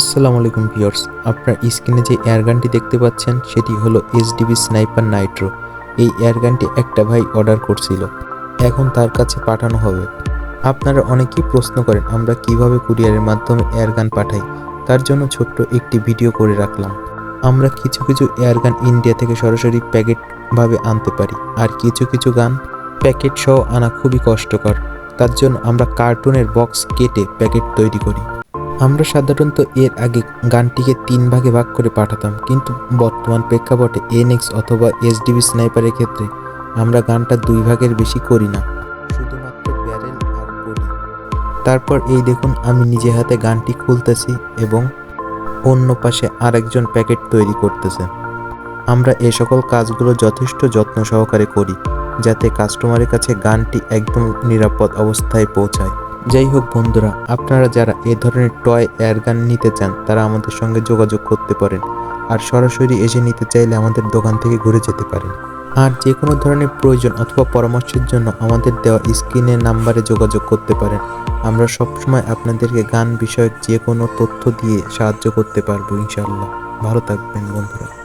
আসসালামু আলাইকুম ভিউয়ার্স, আপনার স্ক্রিনে যে এয়ারগানটি দেখতে পাচ্ছেন, সেটি হলো এইচডিবি স্নাইপার নাইট্রো। এই এয়ারগানটি একটা ভাই অর্ডার করছিল। এখন তার কাছে পাঠানো হবে। আপনারা অনেকেই প্রশ্ন করেন, আমরা কীভাবে কুরিয়ারের মাধ্যমে এয়ারগান পাঠাই? তার জন্য ছোট্ট একটি ভিডিও করে রাখলাম। আমরা কিছু কিছু এয়ারগান ইন্ডিয়া থেকে সরাসরি প্যাকেটভাবে আনতে পারি। আর কিছু কিছু গান প্যাকেট সহ আনা খুবই কষ্টকর। তার জন্য আমরা কার্টুনের বক্স কেটে প্যাকেট তৈরি করি। আমরা সাধারণত এর আগে গানটিকে তিন ভাগে ভাগ করে পাঠাতাম, কিন্তু বর্তমান প্রেক্ষাপটে এনএক্স অথবা এসডিবি স্নাইপারের ক্ষেত্রে আমরা গানটা দুই ভাগের বেশি করি না, শুধুমাত্র ব্যারেল আর বডি। তারপর এই দেখুন, আমি নিজে হাতে গানটি খুলতেছি এবং অন্য পাশে আরেকজন প্যাকেট তৈরি করতেছে। আমরা এ সকল কাজগুলো যথেষ্ট যত্ন সহকারে করি, যাতে কাস্টমারের কাছে গানটি একদম নিরাপদ অবস্থায় পৌঁছায়। যাই হোক বন্ধুরা, আপনারা যারা এ ধরনের টয় এয়ারগান নিতে চান, তারা আমাদের সঙ্গে যোগাযোগ করতে পারেন। আর সরাসরি এসে নিতে চাইলে আমাদের দোকান থেকে ঘুরে যেতে পারেন। আর যে কোনো ধরনের প্রয়োজন অথবা পরামর্শের জন্য আমাদের দেওয়া স্ক্রিনের নাম্বারে যোগাযোগ করতে পারেন। আমরা সবসময় আপনাদেরকে গান বিষয়ক যে কোনো তথ্য দিয়ে সাহায্য করতে পারব ইনশাল্লাহ ভালো থাকবেন বন্ধুরা।